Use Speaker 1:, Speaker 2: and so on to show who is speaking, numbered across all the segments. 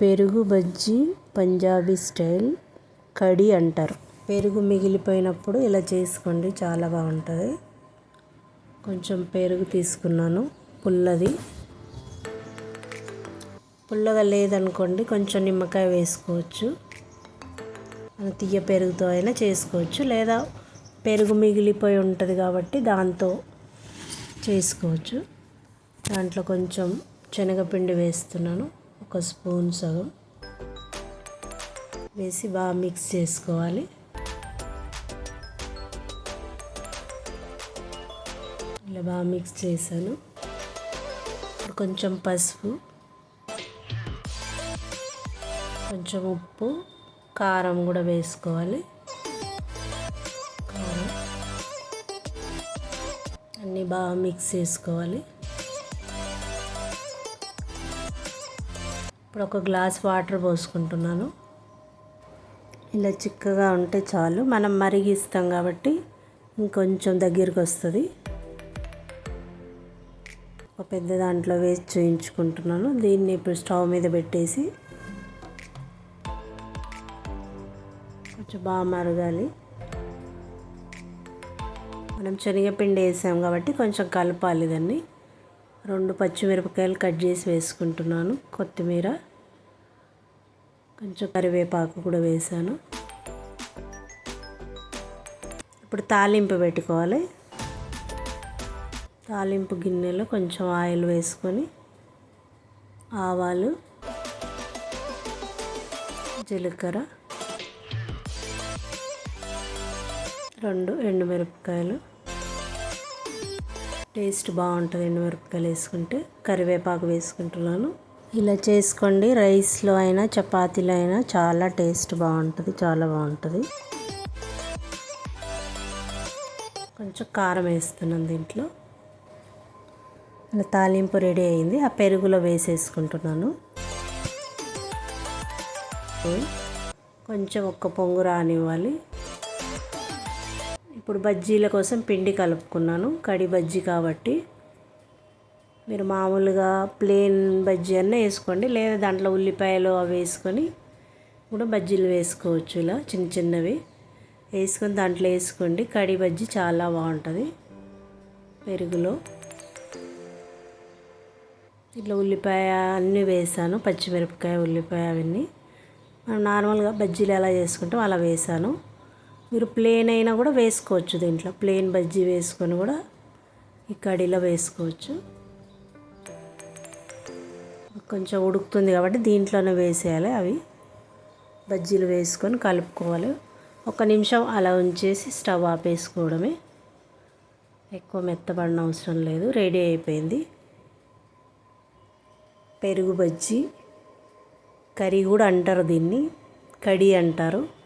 Speaker 1: పెరుగు బజ్జీ పంజాబీ స్టైల్ కడి అంటారు. పెరుగు మిగిలిపోయినప్పుడు ఇలా చేసుకోండి చాలా బాగుంటుంది. కొంచెం పెరుగు తీసుకున్నాను పుల్లది. పుల్లగా లేదనుకోండి కొంచెం నిమ్మకాయ వేసుకోవచ్చు. తీయ పెరుగుతో అయినా చేసుకోవచ్చు లేదా పెరుగు మిగిలిపోయి ఉంటుంది కాబట్టి దాంతో చేసుకోవచ్చు. దాంట్లో కొంచెం శనగపిండి వేస్తున్నాను. ఒక స్పూన్ సగం వేసి బాగా మిక్స్ చేసుకోవాలి. ఇలా బాగా మిక్స్ చేశాను. ఇప్పుడు కొంచెం పసుపు కొంచెం ఉప్పు కారం కూడా వేసుకోవాలి. కారం అన్నీ బాగా మిక్స్ చేసుకోవాలి. ఇప్పుడు ఒక గ్లాస్ వాటర్ పోసుకుంటున్నాను. ఇలా చిక్కగా ఉంటే చాలు. మనం మరిగిస్తాం కాబట్టి ఇంకొంచెం దగ్గరికి వస్తుంది ఒక పెద్ద దాంట్లో వేసి చూయించుకుంటున్నాను. దీన్ని ఇప్పుడు స్టవ్ మీద పెట్టేసి కొంచెం బాగా మరగాలి. మనం శనగపిండి వేసాం కాబట్టి కొంచెం కలపాలి దాన్ని. రెండు పచ్చిమిరపకాయలు కట్ చేసి వేసుకుంటున్నాను. కొత్తిమీర కొంచెం కరివేపాకు కూడా వేసాను. ఇప్పుడు తాలింపు పెట్టుకోవాలి. తాలింపు గిన్నెలో కొంచెం ఆయిల్ వేసుకొని ఆవాలు జీలకర్ర రెండు ఎండుమిరపకాయలు. టేస్ట్ బాగుంటుంది ఎండుమిరపకాయలు వేసుకుంటే కరివేపాకు వేసుకుంటున్నాను. ఇలా చేసుకోండి రైస్లో అయినా చపాతీలో అయినా చాలా టేస్ట్ బాగుంటుంది చాలా బాగుంటుంది. కొంచెం కారం వేస్తున్నాను దీంట్లో. ఇలా తాలింపు రెడీ అయింది ఆ పెరుగులో వేసేసుకుంటున్నాను. కొంచెం ఒక్క పొంగు రానివ్వాలి. ఇప్పుడు బజ్జీల కోసం పిండి కలుపుకున్నాను. కడి బజ్జీ కాబట్టి మీరు మామూలుగా ప్లేన్ బజ్జీ అన్న వేసుకోండి. లేదా దాంట్లో ఉల్లిపాయలు అవి వేసుకొని కూడా బజ్జీలు వేసుకోవచ్చు ఇలా చిన్న చిన్నవి. వేసుకొని దాంట్లో వేసుకోండి. కడి బజ్జీ చాలా బాగుంటుంది. పెరుగులో. ఇట్లా ఉల్లిపాయ అన్నీ వేసాను. పచ్చిమిరపకాయ ఉల్లిపాయ అవన్నీ. మనం నార్మల్గా బజ్జీలు ఎలా చేసుకుంటాం అలా వేసాను. మీరు ప్లేన్ అయినా కూడా వేసుకోవచ్చు దీంట్లో. ప్లేన్ బజ్జీ వేసుకొని కూడా ఈ కడీలో వేసుకోవచ్చు. కొంచెం ఉడుకుతుంది కాబట్టి దీంట్లోనే వేసేయాలి అవి. బజ్జీలు వేసుకొని కలుపుకోవాలి. ఒక నిమిషం అలా ఉంచేసి స్టవ్ ఆపేసుకోవడమే. ఎక్కువ మెత్తబడిన అవసరం లేదు. రెడీ అయిపోయింది. పెరుగు బజ్జీ. కర్రీ కూడా అంటారు దీన్ని. కడి అంటారు.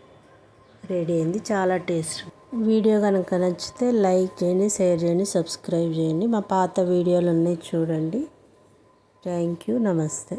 Speaker 1: రెడీ అయింది. చాలా టేస్ట్. వీడియో కనుక నచ్చితే లైక్ చేయండి షేర్ చేయండి సబ్స్క్రైబ్ చేయండి. మా పాత వీడియోలు ఉన్నాయి చూడండి. Thank you. నమస్తే.